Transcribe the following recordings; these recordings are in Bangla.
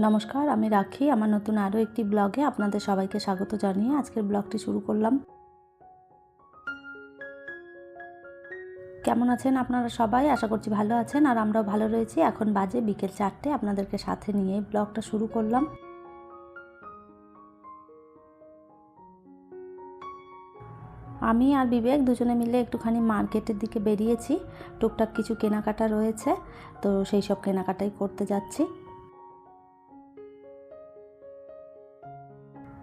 নমস্কার, আমি রাখি। আমার নতুন আরও একটি ব্লগে আপনাদের সবাইকে স্বাগত জানিয়ে আজকের ব্লগটি শুরু করলাম। কেমন আছেন আপনারা সবাই? আশা করছি ভালো আছেন। আর আমরাও ভালো রয়েছি। এখন বাজে বিকেল চারটে। আপনাদেরকে সাথে নিয়ে ব্লগটা শুরু করলাম। আমি আর বিবেক দুজনে মিলে একটুখানি মার্কেটের দিকে বেরিয়েছি। টুকটাক কিছু কেনাকাটা রয়েছে। তো সেই সব কেনাকাটাই করতে যাচ্ছি।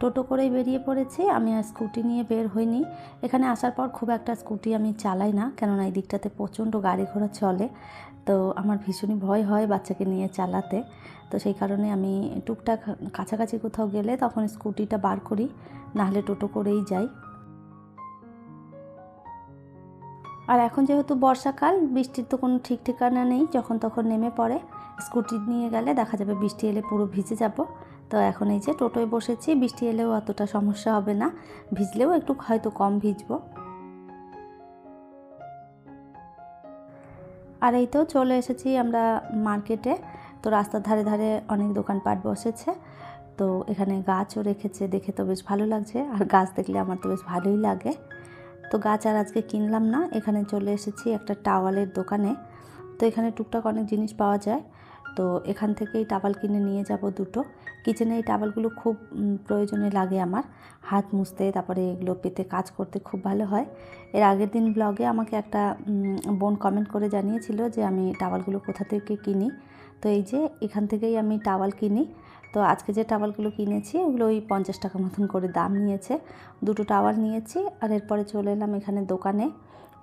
টোটো করেই বেরিয়ে পড়েছি। আমি আর স্কুটি নিয়ে বের হইনি। এখানে আসার পর খুব একটা স্কুটি আমি চালাই না, কেননা এই দিকটাতে প্রচণ্ড গাড়ি ঘোড়া চলে। তো আমার ভীষণই ভয় হয় বাচ্চাকে নিয়ে চালাতে। তো সেই কারণে আমি টুকটাক কাছাকাছি কোথাও গেলে তখন স্কুটিটা বার করি, নাহলে টোটো করেই যাই। আর এখন যেহেতু বর্ষাকাল, বৃষ্টির তো কোনো ঠিক ঠিকানা নেই, যখন তখন নেমে পড়ে। স্কুটি নিয়ে গেলে দেখা যাবে বৃষ্টি এলে পুরো ভিজে যাব। তো এখন এই যে টোটোয় বসেছি, বৃষ্টি এলেও অতটা সমস্যা হবে না। ভিজলেও একটু হয়তো কম ভিজবো। আর এই তো চলে এসেছি আমরা মার্কেটে। তো রাস্তার ধারে ধারে অনেক দোকানপাট বসেছে। তো এখানে গাছও রেখেছে, দেখে তো বেশ ভালো লাগছে। আর গাছ দেখলে আমার তো বেশ ভালোই লাগে। তো গাছ আর আজকে কিনলাম না, এখানে চলে এসেছি একটা টাওয়ালের দোকানে। তো এখানে টুকটাক অনেক জিনিস পাওয়া যায়। তো এখান থেকেই টাওয়াল কিনে নিয়ে যাব দুটো। কিচেনে এই টাওয়ালগুলো খুব প্রয়োজনে লাগে আমার। হাত মুছতে, তারপরে এগুলো পেতে কাজ করতে খুব ভালো হয়। এর আগের দিন ব্লগে আমাকে একটা বোন কমেন্ট করে জানিয়েছিল যে আমি টাওয়ালগুলো কোথা থেকে কিনি। তো এই যে এখান থেকেই আমি টাওয়াল কিনি। তো আজকে যে টাওয়ালগুলো কিনেছি, ওগুলো ওই পঞ্চাশ টাকা মতন করে দাম নিয়েছে। দুটো টাওয়াল নিয়েছি আর এরপরে চলে এলাম এখানে দোকানে।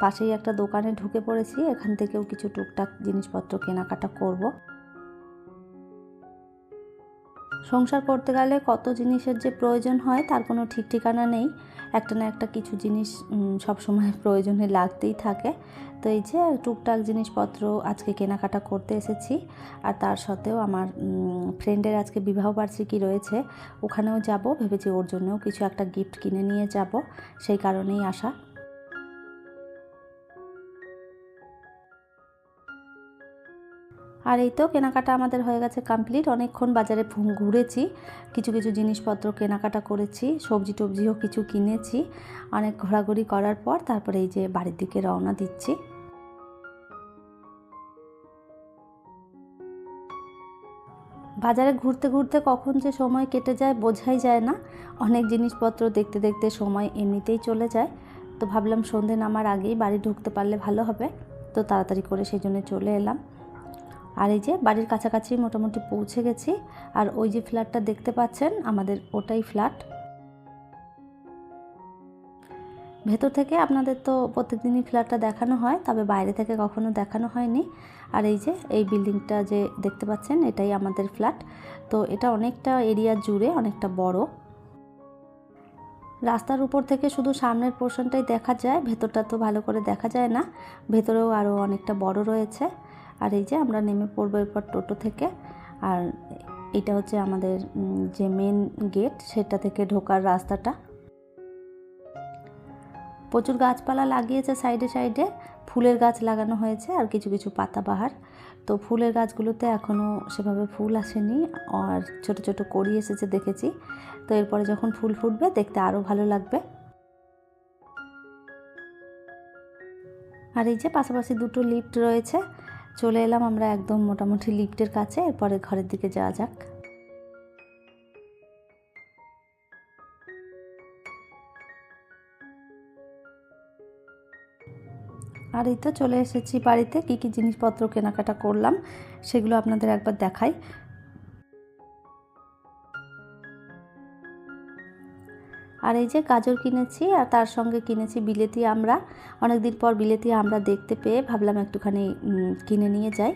পাশেই একটা দোকানে ঢুকে পড়েছি। এখান থেকেও কিছু টুকটাক জিনিসপত্র কেনাকাটা করব। সংসার করতে গেলে কত জিনিসের যে প্রয়োজন হয়, তার কোনো ঠিক ঠিকানা নেই। একটা না একটা কিছু জিনিস সব সময় প্রয়োজনে লাগতেই থাকে। তো এই যে টুকটাক জিনিসপত্র আজকে কেনাকাটা করতে এসেছি। আর তার সাথেও আমার ফ্রেন্ডের আজকে বিবাহবার্ষিকী রয়েছে। ওখানেও যাব, ভেবেছি ওর জন্যও কিছু একটা গিফট কিনে নিয়ে যাব। সেই কারণেই আসা আর এই তো কেনাকাটা আমাদের হয়ে গেছে কমপ্লিট অনেকক্ষণ বাজারে ঘুরেছি, কিছু কিছু জিনিসপত্র কেনাকাটা করেছি, সবজি টবজিও কিছু কিনেছি, অনেক ঘোরাঘুরি করার পর তারপরে এই যে বাড়ির দিকে রওনা দিচ্ছি। বাজারে ঘুরতে ঘুরতে কখন যে সময় কেটে যায় বোঝাই যায় না। অনেক জিনিসপত্র দেখতে দেখতে সময় এমনিতেই চলে যায়। তো ভাবলাম সন্ধে নামার আগেই বাড়ি ঢুকতে পারলে ভালো হবে। তো তাড়াতাড়ি করে সেই জন্য চলে এলাম। আর এই যে বাড়ির কাছাকাছি মোটামুটি পৌঁছে গেছি। আর ওই যে ফ্ল্যাটটা দেখতে পাচ্ছেন, আমাদের ওটাই ফ্ল্যাট। ভেতর থেকে আপনাদের তো প্রত্যেকদিনই ফ্ল্যাটটা দেখানো হয়, তবে বাইরে থেকে কখনো দেখানো হয়নি। আর এই যে, এই বিল্ডিংটা যে দেখতে পাচ্ছেন, এটাই আমাদের ফ্ল্যাট। তো এটা অনেকটা এরিয়া জুড়ে অনেকটা বড়। রাস্তার উপর থেকে শুধু সামনের পোর্শনটাই দেখা যায়, ভেতরটা তো ভালো করে দেখা যায় না। ভেতরেও আরও অনেকটা বড় রয়েছে। আর এই যে আমরা নেমে পড়ব এরপর টোটো থেকে। আর এটা হচ্ছে আমাদের যে মেন গেট সেটা থেকে ঢোকার রাস্তাটা। প্রচুর গাছপালা লাগিয়েছে সাইডে সাইডে। ফুলের গাছ লাগানো হয়েছে আর কিছু কিছু পাতাবাহার তো ফুলের গাছগুলোতে এখনও সেভাবে ফুল আসেনি আর ছোট ছোট কড়ি এসেছে দেখেছি। তো এরপরে যখন ফুল ফুটবে দেখতে আরও ভালো লাগবে। আর এই যে পাশাপাশি দুটো লিফট রয়েছে। চলে এলাম আমরা একদম মোটামুটি লিফটের কাছে, এরপরে ঘরের দিকে যাওয়া যাক। আর এই তো চলে এসেছি বাড়িতে, কী কী জিনিসপত্র কেনাকাটা করলাম, সেগুলো আপনাদের একবার দেখাই। আর এই যে গাজর কিনেছি আর তার সঙ্গে কিনেছি বিলেতি আমরা। অনেক দিন পর বিলেতি আমরা দেখতে পেয়ে ভাবলাম একটুখানি কিনে নিয়ে যাই।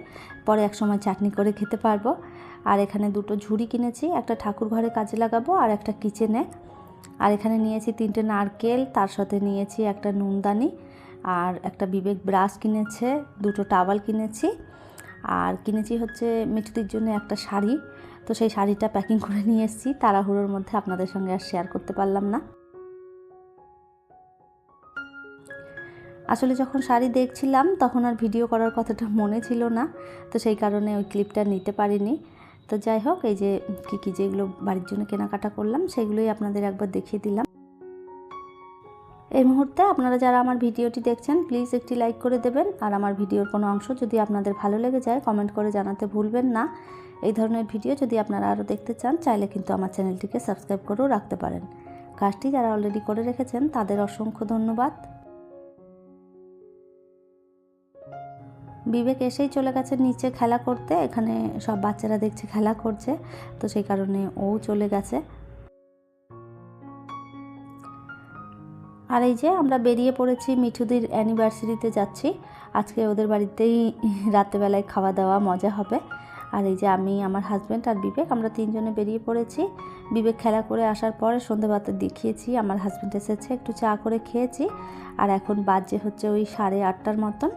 পরে এক সময় চাটনি করে খেতে পারব। আর এখানে দুটো ঝুড়ি কিনেছি, একটা ঠাকুর ঘরে কাজে লাগাবো আর একটা কিচেনে। আর এখানে নিয়েছি তিনটে নারকেল, তার সাথে নিয়েছি একটা নুনদানি আর একটা বিবেক ব্রাশ কিনেছে, দুটো টাওয়াল কিনেছি। আর কিনেছি হচ্ছে মিঠুতির জন্য একটা শাড়ি। তো সেই শাড়িটা প্যাকিং করে নিয়ে এসেছি। তাড়াহুড়োর মধ্যে আপনাদের সঙ্গে আর শেয়ার করতে পারলাম না। আসলে যখন শাড়ি দেখছিলাম, তখন আর ভিডিও করার কথাটা মনে ছিল না। তো সেই কারণে ওই ক্লিপটা নিতে পারিনি। তো যাই হোক, এই যে কী কী যেগুলো বাড়ির জন্য কেনাকাটা করলাম, সেগুলোই আপনাদের একবার দেখিয়ে দিলাম। এই মুহূর্তে আপনারা যারা আমার ভিডিওটি দেখছেন প্লিজ একটি লাইক করে দেবেন। আর আমার ভিডিওর কোনো অংশ যদি আপনাদের ভালো লেগে যায় কমেন্ট করে জানাতে ভুলবেন না। এই ধরনের ভিডিও যদি আপনারা আরও দেখতে চান, চাইলে কিন্তু আমার চ্যানেলটিকে সাবস্ক্রাইব করেও রাখতে পারেন। কাজটি যারা অলরেডি করে রেখেছেন, তাদের অসংখ্য ধন্যবাদ। বিবেক এসেই চলে গেছে নিচে খেলা করতে। এখানে সব বাচ্চারা দেখছে খেলা করছে। তো সেই কারণে ও চলে গেছে। আর এই যে আমরা বেরিয়ে পড়েছি মিঠুদির অ্যানিভার্সারিতে যাচ্ছি। আজকে ওদের বাড়িতেই রাত্রেবেলায় খাওয়া দাওয়া মজা হবে। আর এই যে আমি, আমার হাজব্যান্ড আর বিবেক, আমরা তিনজনে বেরিয়ে পড়েছি। বিবেক খেলা করে আসার পরে সন্ধেবাতে দেখিয়েছি, আমার হাজব্যান্ড এসেছে, একটু চা করে খেয়েছি। আর এখন বাজে হচ্ছে ওই সাড়ে আটটার মতন।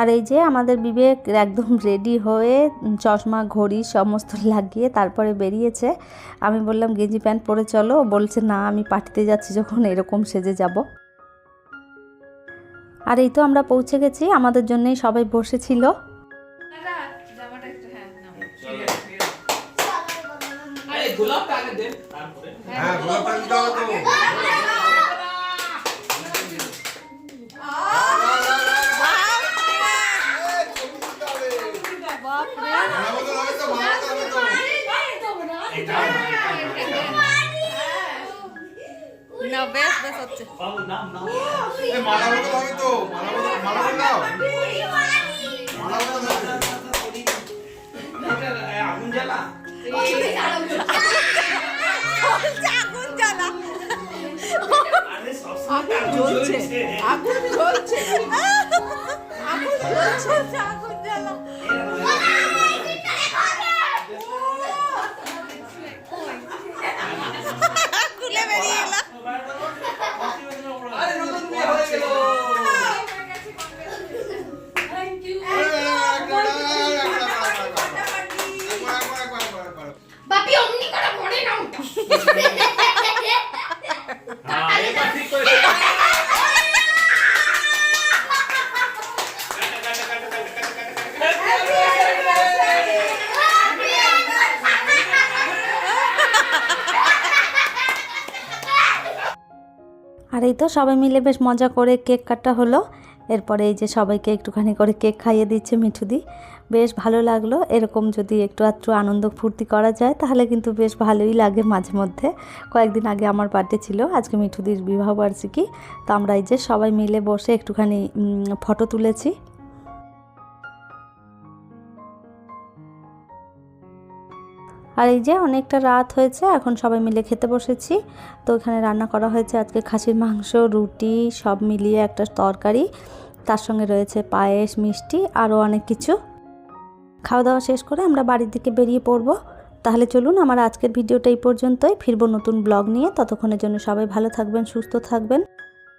আর এই যে আমাদের বিবেক একদম রেডি হয়ে চশমা ঘড়ি সমস্ত লাগিয়ে তারপরে বেরিয়েছে। আমি বললাম গেঞ্জি প্যান্ট পরে চলো। বলছে না আমি পার্টিতে যাচ্ছি যখন এরকম সেজে যাব। আর এই তো আমরা পৌঁছে গেছি আমাদের জন্যই সবাই বসেছিল। জামাটা একটু হ্যাঁ নাও। আরে গোলাপটা আগে দেন তারপরে। হ্যাঁ গোলাপটা হবে তো। না বেশ বেশ হচ্ছে মালা মতো হবে তো মালা মতো মালা করে দাও মালা মতো হবে আগুন জ্বালা। আরে সবসময় আগুন জ্বলছে আগুন জ্বলছে। আগুন জ্বলছে আগুন জ্বালা। you. আর এই তো সবাই মিলে বেশ মজা করে কেক কাটা হলো। এরপরে এই যে সবাইকে একটুখানি করে কেক খাইয়ে দিচ্ছে মিঠুদি। বেশ ভালো লাগল। এরকম যদি একটু আধটু আনন্দ ফুর্তি করা যায়, তাহলে কিন্তু বেশ ভালোই লাগে মাঝে মধ্যে। কয়েকদিন আগে আমার বার্থডে ছিল, আজকে মিঠুদির বিবাহবার্ষিকী তো আমরা এই যে সবাই মিলে বসে একটুখানি ফটো তুলেছি। আর এই যে অনেকটা রাত হয়েছে, এখন সবাই মিলে খেতে বসেছি। তো এখানে রান্না করা হয়েছে আজকে খাসির মাংস, রুটি, সব মিলিয়ে একটা তরকারি। তার সঙ্গে রয়েছে পায়েস, মিষ্টি, আরও অনেক কিছু। খাওয়া দাওয়া শেষ করে আমরা বাড়ির দিকে বেরিয়ে পড়ব। তাহলে চলুন আমার আজকের ভিডিওটা এই পর্যন্তই। ফিরবো নতুন ব্লগ নিয়ে। ততক্ষণের জন্য সবাই ভালো থাকবেন, সুস্থ থাকবেন।